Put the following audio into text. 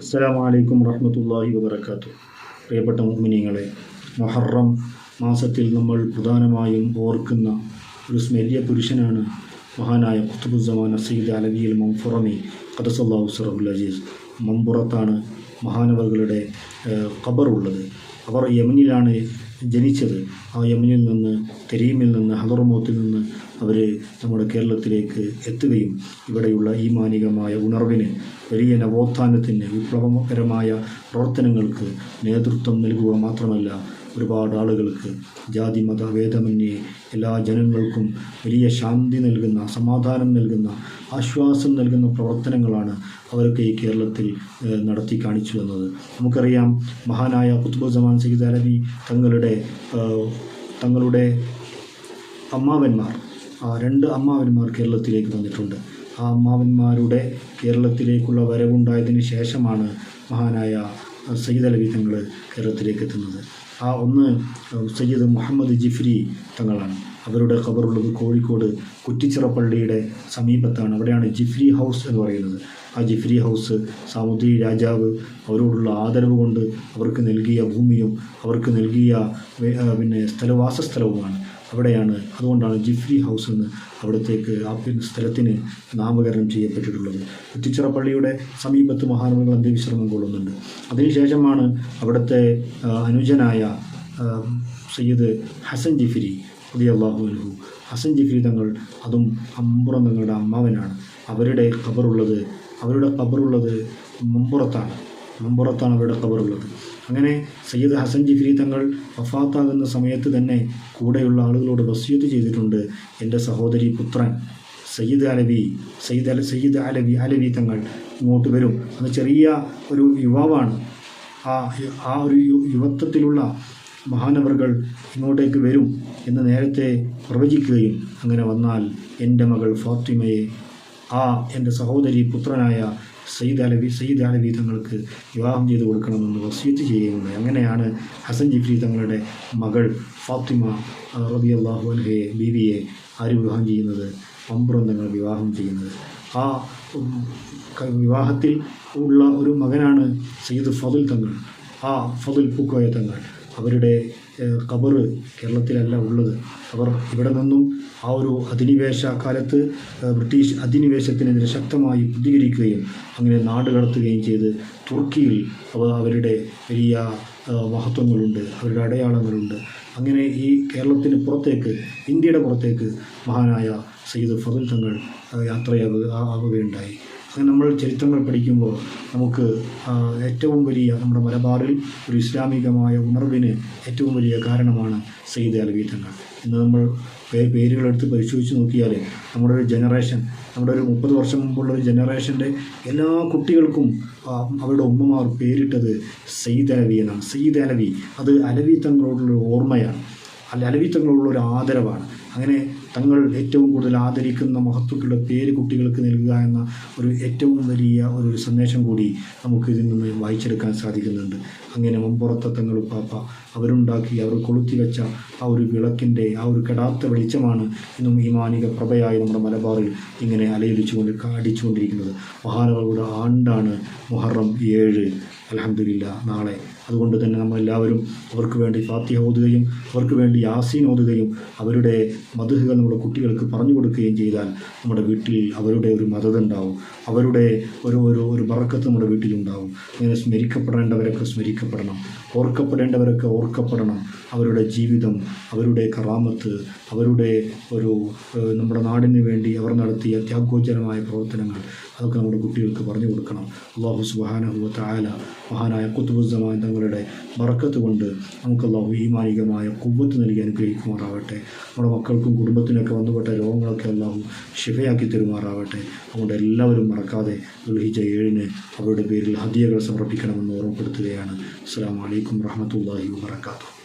അസ്സലാമു അലൈക്കും വറഹ്മത്തുള്ളാഹി വബറകാതുഹു. പ്രിയപ്പെട്ട മുഅ്മിനീങ്ങളെ മൊഹറം മാസത്തിൽ നമ്മൾ പ്രധാനമായും ഓർക്കുന്ന ഒരു സ്മരിയ പുരുഷനാണ് മഹാനായ ഖുത്തുബുസ്സമാൻ സയ്യിദ് അലവിയിൽ മംഫുറമി ഖദസല്ലാഹു സറഹുൽ അജീസ് മമ്പുറത്താണ് മഹാനവകളുടെ ഖബറുള്ളത്. അവർ യമനിലാണ് ജനിച്ചത് ആ യമനിൽ നിന്ന് തെരീമിൽ നിന്ന് ഹലറുമോത്തിൽ നിന്ന് അവർ നമ്മുടെ കേരളത്തിലേക്ക് എത്തുകയും ഇവിടെയുള്ള ഈ മാനികമായ ഉണർവിന് വലിയ നവോത്ഥാനത്തിന് വിപ്ലവകരമായ പ്രവർത്തനങ്ങൾക്ക് നേതൃത്വം നൽകുക മാത്രമല്ല ഒരുപാട് ആളുകൾക്ക് ജാതി മത ഭേദമന്യേ എല്ലാ ജനങ്ങൾക്കും വലിയ ശാന്തി നൽകുന്ന സമാധാനം നൽകുന്ന ആശ്വാസം നൽകുന്ന പ്രവർത്തനങ്ങളാണ് അവരൊക്കെ ഈ കേരളത്തിൽ നടത്തി കാണിച്ചു വന്നത് നമുക്കറിയാം മഹാനായ കുത്തുബുസമാൻ സയ്യിദ് അലവി തങ്ങളുടെ തങ്ങളുടെ അമ്മാവന്മാർ ആ രണ്ട് അമ്മാവന്മാർ കേരളത്തിലേക്ക് വന്നിട്ടുണ്ട്. ആ അമ്മാവന്മാരുടെ കേരളത്തിലേക്കുള്ള വരവുണ്ടായതിന് ശേഷമാണ് മഹാനായ സയ്യിദ് അലവി തങ്ങൾ കേരളത്തിലേക്ക് എത്തുന്നത്. ആ ഒന്ന് സയ്യിദ് മുഹമ്മദ് ജിഫ്രി തങ്ങളാണ്. അവരുടെ ഖബറുള്ളത് കോഴിക്കോട് കുറ്റിച്ചിറപ്പള്ളിയുടെ സമീപത്താണ്. അവിടെയാണ് ജിഫ്രി ഹൗസ് എന്ന് പറയുന്നത്. ആ ജിഫ്രി ഹൗസ് സാമുദ്രി രാജാവ് അവരോടുള്ള ആദരവ് കൊണ്ട് അവർക്ക് നൽകിയ ഭൂമിയും അവർക്ക് നൽകിയ പിന്നെ സ്ഥലവാസ സ്ഥലവുമാണ് അവിടെയാണ്. അതുകൊണ്ടാണ് ജിഫ്രി ഹൗസ് എന്ന് അവിടത്തേക്ക് ആ സ്ഥലത്തിന് നാമകരണം ചെയ്യപ്പെട്ടിട്ടുള്ളത്. കുറ്റിച്ചിറ പള്ളിയുടെ സമീപത്ത് മഹാനവകൾ അന്ത്യവിശ്രമം കൊള്ളുന്നുണ്ട്? അതിനുശേഷമാണ് അവിടുത്തെ അനുജനായ സയ്യിദ് ഹസൻ ജിഫിരി അലി അള്ളാഹു ഹസൻ ജിഫിരി തങ്ങൾ അതും അമ്പുറം തങ്ങളുടെ അമ്മാവനാണ്. അവരുടെ ഖബറുള്ളത് അവരുടെ ഖബറുള്ളത് മമ്പുറത്താണ്. മമ്പുറത്താണ് അവരുടെ ഖബറുള്ളത്. അങ്ങനെ സയ്യിദ് ഹസൻ ജിഗ്രി തങ്ങൾ വഫാത്താകുന്ന സമയത്ത് തന്നെ കൂടെയുള്ള ആളുകളോട് വസ്യത്ത് ചെയ്തിട്ടുണ്ട്. എന്റെ സഹോദരി പുത്രൻ സയ്യിദ് അലവി സയ്യിദ് അല സയ്യിദ് അലവി അലവി തങ്ങൾ ഇങ്ങോട്ട് വരും. അത് ചെറിയ ഒരു യുവാവാണ്. ആ ആ ഒരു യുവത്വത്തിലുള്ള മഹാനവറുകൾ ഇങ്ങോട്ടേക്ക് വരും എന്ന് നേരത്തെ പ്രവചിക്കുകയും അങ്ങനെ വന്നാൽ എന്റെ മകൾ ഫാത്തിമയെ ആ എന്റെ സഹോദരി പുത്രനായ സയ്യിദ് അലവി സയ്യിദ് അലവി തങ്ങൾക്ക് വിവാഹം ചെയ്തു കൊടുക്കണമെന്ന് വസീത്ത് ചെയ്യുന്നത് അങ്ങനെയാണ് ഹസൻ ജിഫ്രി തങ്ങളുടെ മകൾ ഫാത്തിമ റബി അള്ളാഹു അൻഹയെ ബീവിയെ ആര് വിവാഹം ചെയ്യുന്നത്? പമ്പുറം തങ്ങൾ വിവാഹം ചെയ്യുന്നത്. ആ വിവാഹത്തിൽ ഉള്ള ഒരു മകനാണ് സയ്യിദ് ഫതുൽ തങ്ങൾ. ആ ഫതുൽ പൂക്കോയ തങ്ങൾ. അവരുടെ ഖബറ് കേരളത്തിലല്ല ഉള്ളത്. അവർ ഇവിടെ നിന്നും ആ ഒരു അധിനിവേശ കാലത്ത് ബ്രിട്ടീഷ് അധിനിവേശത്തിനെതിരെ ശക്തമായി പ്രതികരിക്കുകയും അങ്ങനെ നാട് കടത്തുകയും ചെയ്ത് തുർക്കിയിൽ അവ അവരുടെ വലിയ മഹത്വങ്ങളുണ്ട് അവരുടെ അടയാളങ്ങളുണ്ട്. അങ്ങനെ ഈ കേരളത്തിന് പുറത്തേക്ക് ഇന്ത്യയുടെ പുറത്തേക്ക് മഹാനായ സയ്യിദ് ഫതുൽ തങ്ങൾ യാത്രയാകുക യാത്രയാവുക ആവുകയുണ്ടായി. അങ്ങനെ നമ്മൾ ചരിത്രങ്ങൾ പഠിക്കുമ്പോൾ നമുക്ക് ഏറ്റവും വലിയ നമ്മുടെ മലബാറിൽ ഒരു ഇസ്ലാമികമായ ഉണർവിന് ഏറ്റവും വലിയ കാരണമാണ് സയ്യിദ് അലവി തങ്ങൾ ഇന്ന് നമ്മൾ പേരുകളെടുത്ത് പരിശോധിച്ച് നോക്കിയാൽ നമ്മുടെ ഒരു ജനറേഷൻ നമ്മുടെ ഒരു മുപ്പത് വർഷം മുമ്പുള്ള ഒരു ജനറേഷന്റെ എല്ലാ കുട്ടികൾക്കും അവരുടെ ഉമ്മമാർ പേരിട്ടത് സയ്യിദ് അലവി എന്നാണ്. സയ്യിദ് അലവി അത് അലവി തങ്ങളോടുള്ള ഓർമ്മയാണ്. അല്ല അലവി തങ്ങളോടുള്ള ഒരു ആദരവാണ്. അങ്ങനെ തങ്ങൾ ഏറ്റവും കൂടുതൽ ആദരിക്കുന്ന മഹത്വക്കുള്ള പേര് കുട്ടികൾക്ക് നൽകുക എന്ന ഒരു ഏറ്റവും വലിയ ഒരു സന്ദേശം കൂടി നമുക്ക് ഇതിൽ നിന്ന് വായിച്ചെടുക്കാൻ സാധിക്കുന്നുണ്ട്. അങ്ങനെ മുമ്പുറത്തെ തങ്ങൾ പാപ്പ അവരുണ്ടാക്കി അവർ കൊളുത്തി വെച്ച ആ ഒരു വിളക്കിന്റെ ആ ഒരു കെടാത്ത വെളിച്ചമാണ് ഇന്നും ഈ മാനിക പ്രഭയായി നമ്മുടെ മലബാറിൽ ഇങ്ങനെ അലയിലിച്ചുകൊണ്ട് അടിച്ചുകൊണ്ടിരിക്കുന്നത്. മഹാനവരുടെ ആണ്ടാണ് മുഹറം ഏഴ്. അലഹമില്ല നാളെ. അതുകൊണ്ട് തന്നെ നമ്മളെല്ലാവരും അവർക്ക് വേണ്ടി ഫാത്തിഹ ഓതുകയും അവർക്ക് വേണ്ടി യാസീൻ ഓതുകയും അവരുടെ മധുഹകൾ നമ്മുടെ കുട്ടികൾക്ക് പറഞ്ഞു കൊടുക്കുകയും ചെയ്താൽ നമ്മുടെ വീട്ടിൽ അവരുടെ ഒരു മതത ഉണ്ടാവും അവരുടെ ഒരു ഒരു ഒരു ബറക്കത്ത് നമ്മുടെ വീട്ടിലുണ്ടാവും. അങ്ങനെ സ്മരിക്കപ്പെടേണ്ടവരൊക്കെ സ്മരിക്കപ്പെടണം. ഓർക്കപ്പെടേണ്ടവരൊക്കെ ഓർക്കപ്പെടണം. അവരുടെ ജീവിതം അവരുടെ കറാമത്ത് അവരുടെ ഒരു നമ്മുടെ നാടിന് വേണ്ടി അവർ നടത്തിയ ത്യാഗോചരമായ പ്രവർത്തനങ്ങൾ അതൊക്കെ നമ്മുടെ കുട്ടികൾക്ക് പറഞ്ഞു കൊടുക്കണം. അള്ളാഹു സുബാനഹുവ തായാല മഹാനായ കുത്തുബുസമാൻ തങ്ങളുടെ ബറക്കത്ത് കൊണ്ട് നമുക്ക് അള്ളാഹു ഈമാനികമായ കുവ്വത്ത് നൽകി അനുഗ്രഹിക്കുമാറാവട്ടെ. നമ്മുടെ മക്കൾക്കും കുടുംബത്തിനൊക്കെ വന്നുപെട്ട രോഗങ്ങളൊക്കെ അള്ളാഹു ശിഫയാക്കി തരുമാറാവട്ടെ. അതുകൊണ്ട് എല്ലാവരും മറക്കാതെ ദുൽഹിജ ഏഴിന് അവരുടെ പേരിൽ ഹദിയകൾ സമർപ്പിക്കണമെന്ന് ഓർമ്മപ്പെടുത്തുകയാണ്. അസ്സാം വലൈക്കും വാഹമത്തല്ലാഹി വാത്തു